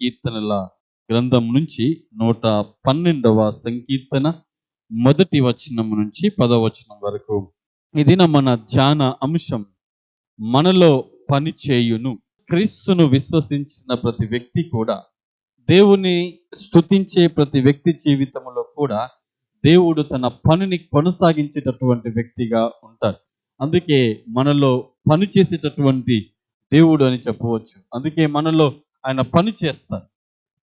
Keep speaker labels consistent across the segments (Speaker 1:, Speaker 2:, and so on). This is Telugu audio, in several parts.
Speaker 1: కీర్తనల గ్రంథం నుంచి నూట పన్నెండవ సంకీర్తన మొదటి వచనం నుంచి పదవచనం వరకు. ఇది మన ధ్యాన అంశం మనలో పని చేయును. క్రీస్తును విశ్వసించిన ప్రతి వ్యక్తి కూడా దేవుని స్తుతించే ప్రతి వ్యక్తి జీవితంలో కూడా దేవుడు తన పనిని కొనసాగించేటటువంటి వ్యక్తిగా ఉంటాడు. అందుకే మనలో పని చేసేటటువంటి దేవుడు అని చెప్పవచ్చు. అందుకే మనలో ఆయన పని చేస్తారు.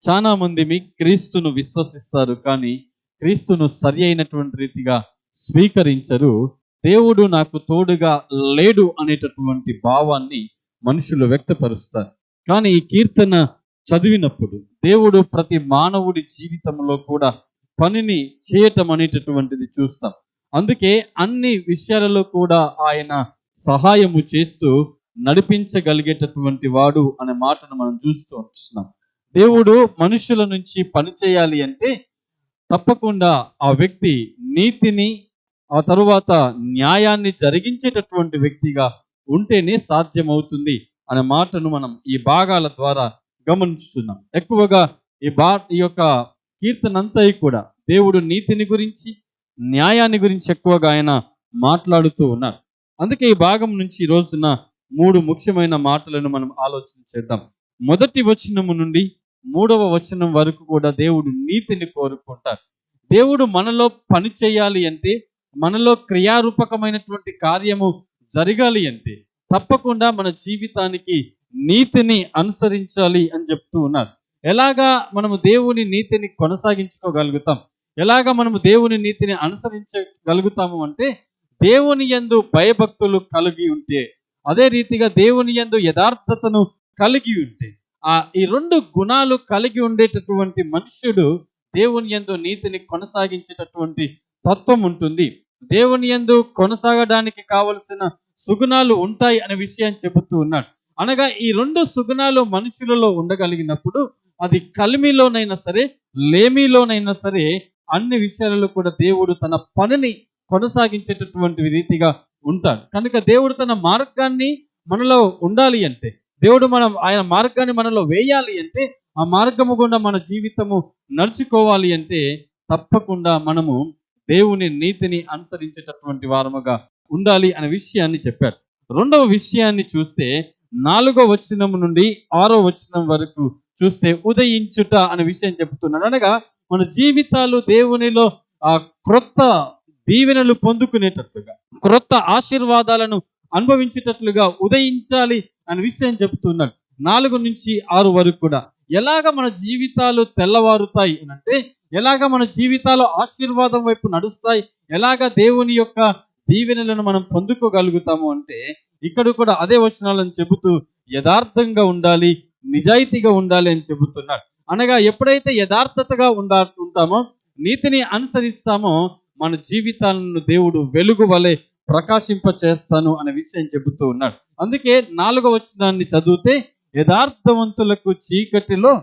Speaker 1: చాలా మంది మీ క్రీస్తును విశ్వసిస్తారు కానీ క్రీస్తును సరి అయినటువంటి రీతిగా స్వీకరించరు. దేవుడు నాకు తోడుగా లేడు అనేటటువంటి భావాన్ని మనుషులు వ్యక్తపరుస్తారు. కానీ ఈ కీర్తన చదివినప్పుడు దేవుడు ప్రతి మానవుడి జీవితంలో కూడా పనిని చేయటం అనేటటువంటిది చూస్తాం. అందుకే అన్ని విషయాలలో కూడా ఆయన సహాయము చేస్తూ నడిపించగలిగేటటువంటి వాడు అనే మాటను మనం చూస్తూ ఉంటున్నాం. దేవుడు మనుషుల నుంచి పని చేయాలి అంటే తప్పకుండా ఆ వ్యక్తి నీతిని ఆ తరువాత న్యాయాన్ని జరిగించేటటువంటి వ్యక్తిగా ఉంటేనే సాధ్యమవుతుంది అనే మాటను మనం ఈ భాగాల ద్వారా గమనిస్తున్నాం ఎక్కువగా ఈ బా ఈ యొక్క కీర్తనంతా కూడా దేవుడు నీతిని గురించి న్యాయాన్ని గురించి ఎక్కువగా ఆయన మాట్లాడుతూ ఉన్నారు. అందుకే ఈ భాగం నుంచి ఈ రోజున మూడు ముఖ్యమైన మాటలను మనం ఆలోచన చేద్దాం. మొదటి వచనము నుండి మూడవ వచనం వరకు కూడా దేవుడు నీతిని కోరుకుంటారు. దేవుడు మనలో పని చేయాలి అంటే మనలో క్రియారూపకమైనటువంటి కార్యము జరగాలి అంటే తప్పకుండా మన జీవితానికి నీతిని అనుసరించాలి అని చెప్తూ ఉన్నారు. ఎలాగా మనము దేవుని నీతిని కొనసాగించుకోగలుగుతాం? ఎలాగా మనము దేవుని నీతిని అనుసరించగలుగుతాము అంటే దేవుని యందు భయభక్తులు కలిగి ఉంటే అదే రీతిగా దేవుని యందు యథార్థతను కలిగి ఉంటే ఆ ఈ రెండు గుణాలు కలిగి ఉండేటటువంటి మనుష్యుడు దేవుని యందు నీతిని కొనసాగించేటటువంటి తత్వం ఉంటుంది. దేవుని యందు కొనసాగడానికి కావలసిన సుగుణాలు ఉంటాయి అనే విషయాన్ని చెబుతూ ఉన్నాడు. అనగా ఈ రెండు సుగుణాలు మనుషులలో ఉండగలిగినప్పుడు అది కలిమిలోనైనా సరే లేమిలోనైనా సరే అన్ని విషయాలలో కూడా దేవుడు తన పనిని కొనసాగించేటటువంటి రీతిగా ఉంటాడు. కనుక దేవుడు తన మార్గాన్ని మనలో ఉండాలి అంటే దేవుడు మనం ఆయన మార్గాన్ని మనలో వేయాలి అంటే ఆ మార్గము గుండా మన జీవితము నడుచుకోవాలి అంటే తప్పకుండా మనము దేవుని నీతిని అనుసరించేటటువంటి వారముగా ఉండాలి అనే విషయాన్ని చెప్పాడు. రెండవ విషయాన్ని చూస్తే నాలుగో వచనం నుండి ఆరో వచనం వరకు చూస్తే ఉదయించుట అనే విషయం చెబుతున్నాడు. అనగా మన జీవితాలు దేవునిలో ఆ క్రొత్త దీవెనలు పొందుకునేటట్లుగా క్రొత్త ఆశీర్వాదాలను అనుభవించేటట్లుగా ఉదయించాలి అనే విషయం చెప్తున్నాడు నాలుగు నుంచి ఆరు వరకు కూడా ఎలాగ మన జీవితాలు తెల్లవారుతాయి అని అంటే ఎలాగ మన జీవితాలు ఆశీర్వాదం వైపు నడుస్తాయి ఎలాగ దేవుని యొక్క దీవెనలను మనం పొందుకోగలుగుతాము అంటే ఇక్కడ కూడా అదే వచనాలను చెబుతూ యథార్థంగా ఉండాలి నిజాయితీగా ఉండాలి అని చెబుతున్నాడు. అనగా ఎప్పుడైతే యథార్థతగా ఉండా ఉంటామో నీతిని అనుసరిస్తామో మన జీవితాలను దేవుడు వెలుగు వలె ప్రకాశింప చేస్తాను అనే విషయం చెబుతూ ఉన్నాడు. అందుకే నాలుగో వచనాన్ని చదివితే యథార్థవంతులకు చీకటిలో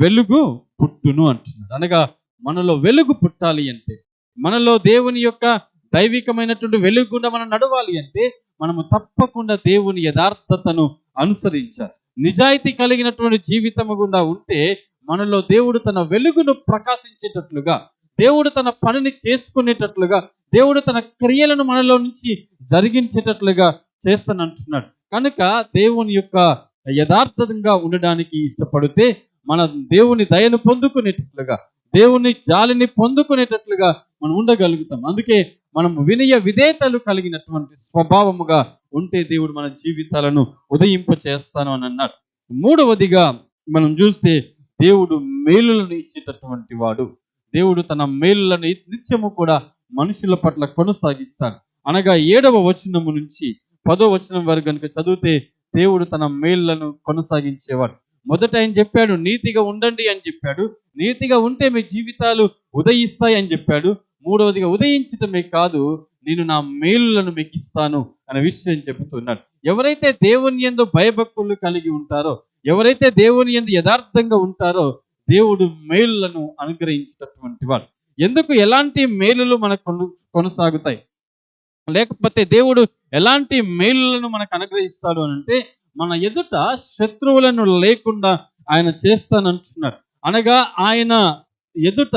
Speaker 1: వెలుగు పుట్టును అంటున్నాడు. అనగా మనలో వెలుగు పుట్టాలి అంటే మనలో దేవుని యొక్క దైవికమైనటువంటి వెలుగున మనం నడవాలి అంటే మనము తప్పకుండా దేవుని యథార్థతను అనుసరించాలి. నిజాయితీ కలిగినటువంటి జీవితము గుండా ఉంటే మనలో దేవుడు తన వెలుగును ప్రకాశించేటట్లుగా దేవుడు తన పనిని చేసుకునేటట్లుగా దేవుడు తన క్రియలను మనలో నుంచి జరిగించేటట్లుగా చేస్తానంటున్నాడు కనుక దేవుని యొక్క యథార్థంగా ఉండడానికి ఇష్టపడితే మన దేవుని దయను పొందుకునేటట్లుగా దేవుని జాలిని పొందుకునేటట్లుగా మనం ఉండగలుగుతాం. అందుకే మనం వినయ విధేయతలు కలిగినటువంటి స్వభావముగా ఉంటే దేవుడు మన జీవితాలను ఉదయింప చేస్తాను అని అన్నాడు. మూడవదిగా మనం చూస్తే దేవుడు మేలులను ఇచ్చేటటువంటి వాడు. దేవుడు తన మేలులను నిత్యము కూడా మనుషుల పట్ల కొనసాగిస్తాడు. అనగా ఏడవ వచనము నుంచి పదో వచనం వరకు కనుక చదివితే దేవుడు తన మేలులను కొనసాగించేవాడు. మొదట ఆయన చెప్పాడు నీతిగా ఉండండి అని చెప్పాడు. నీతిగా ఉంటే మీ జీవితాలు ఉదయిస్తాయి అని చెప్పాడు. మూడవదిగా ఉదయించటమే కాదు నేను నా మేలులను మీకు ఇస్తాను అనే విషయం చెబుతున్నాడు. ఎవరైతే దేవుని ఎందు భయభక్తులు కలిగి ఉంటారో ఎవరైతే దేవుని ఎందు యథార్థంగా ఉంటారో దేవుడు మేలులను అనుగ్రహించేటటువంటి వాడు. ఎందుకు ఎలాంటి మేలులు మనకు కొను- కొనసాగుతాయి? లేకపోతే దేవుడు ఎలాంటి మేలులను మనకు అనుగ్రహిస్తాడు అని అంటే మన ఎదుట శత్రువులను లేకుండా ఆయన చేస్తానంటున్నాడు. అనగా ఆయన ఎదుట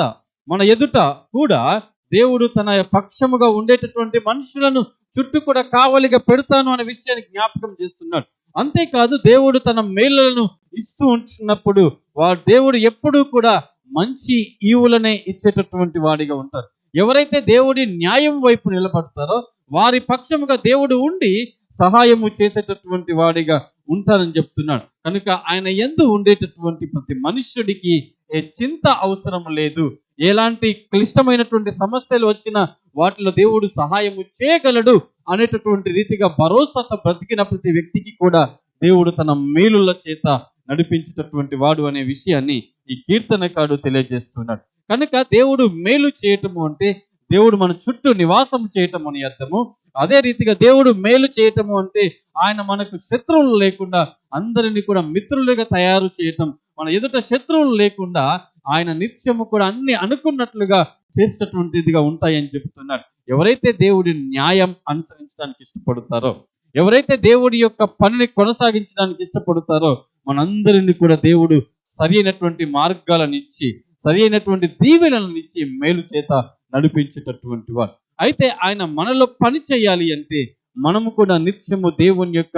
Speaker 1: మన ఎదుట కూడా దేవుడు తన పక్షముగా ఉండేటటువంటి మనుషులను చుట్టూ కూడా కావలిగా పెడతాను అనే విషయాన్ని జ్ఞాపకం చేస్తున్నాడు. అంతేకాదు దేవుడు తన మేలులను ఇస్తూ ఉంటున్నప్పుడు వాడు దేవుడు ఎప్పుడూ కూడా మంచి ఈవులనే ఇచ్చేటటువంటి వాడిగా ఉంటారు. ఎవరైతే దేవుడి న్యాయం వైపు నిలబడతారో వారి పక్షముగా దేవుడు ఉండి సహాయము చేసేటటువంటి వాడిగా ఉంటారని చెప్తున్నాడు. కనుక ఆయన ఎందు ఉండేటటువంటి ప్రతి మనుష్యుడికి ఏ చింత అవసరం లేదు. ఎలాంటి క్లిష్టమైనటువంటి సమస్యలు వచ్చినా వాటిలో దేవుడు సహాయము చేయగలడు అనేటటువంటి రీతిగా భరోసాతో బ్రతికిన ప్రతి వ్యక్తికి కూడా దేవుడు తన మేలుల చేత నడిపించేటటువంటి వాడు అనే విషయాన్ని ఈ కీర్తనకాడు తెలియజేస్తున్నాడు. కనుక దేవుడు మేలు చేయటము అంటే దేవుడు మన చుట్టూ నివాసం చేయటం అని అర్థము. అదే రీతిగా దేవుడు మేలు చేయటము అంటే ఆయన మనకు శత్రువులు లేకుండా అందరిని కూడా మిత్రులుగా తయారు చేయటం. మన ఎదుట శత్రువులు లేకుండా ఆయన నిత్యము కూడా అన్ని అనుకున్నట్లుగా చేసేటటువంటిదిగా ఉంటాయని చెబుతున్నాడు. ఎవరైతే దేవుడి న్యాయం అనుసరించడానికి ఇష్టపడతారో ఎవరైతే దేవుడి యొక్క పనిని కొనసాగించడానికి ఇష్టపడతారో మనందరినీ కూడా దేవుడు సరి అయినటువంటి మార్గాలను ఇచ్చి సరి అయినటువంటి దీవెనలను ఇచ్చి మేలు చేత నడిపించేటటువంటి వాడు. అయితే ఆయన మనలో పని చేయాలి అంటే మనము కూడా నిత్యము దేవుని యొక్క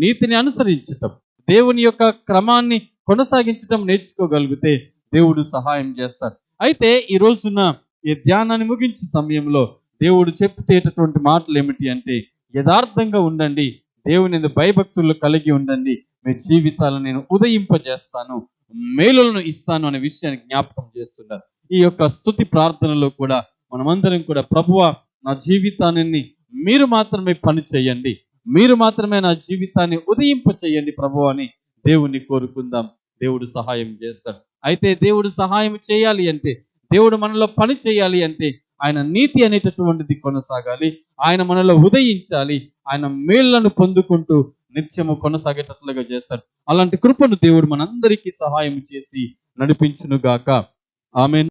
Speaker 1: నీతిని అనుసరించటం దేవుని యొక్క క్రమాన్ని కొనసాగించటం నేర్చుకోగలిగితే దేవుడు సహాయం చేస్తాడు అయితే ఈ రోజున ఈ ధ్యానాన్ని ముగించే సమయంలో దేవుడు చెప్తేటటువంటి మాటలు ఏమిటి అంటే యథార్థంగా ఉండండి దేవుని భయభక్తులు కలిగి ఉండండి మీ జీవితాలను నేను ఉదయింపజేస్తాను మేలులను ఇస్తాను అనే విషయాన్ని జ్ఞాపకం చేస్తున్నారు. ఈ యొక్క స్థుతి ప్రార్థనలో కూడా మనమందరం కూడా ప్రభువ నా జీవితాన్ని మీరు మాత్రమే పని చేయండి. మీరు మాత్రమే నా జీవితాన్ని ఉదయింప చేయండి ప్రభు అని దేవుణ్ణి కోరుకుందాం. దేవుడు సహాయం చేస్తాడు. అయితే దేవుడు సహాయం చేయాలి అంటే దేవుడు మనలో పని చేయాలి అంటే ఆయన నీతి అనేటటువంటిది కొనసాగాలి. ఆయన మనలో ఉదయించాలి. ఆయన మేళ్ళను పొందుకుంటూ నిత్యము కొనసాగేటట్లుగా చేస్తాడు అలాంటి కృపను దేవుడు మనందరికీ సహాయం చేసి నడిపించును గాక ఆమె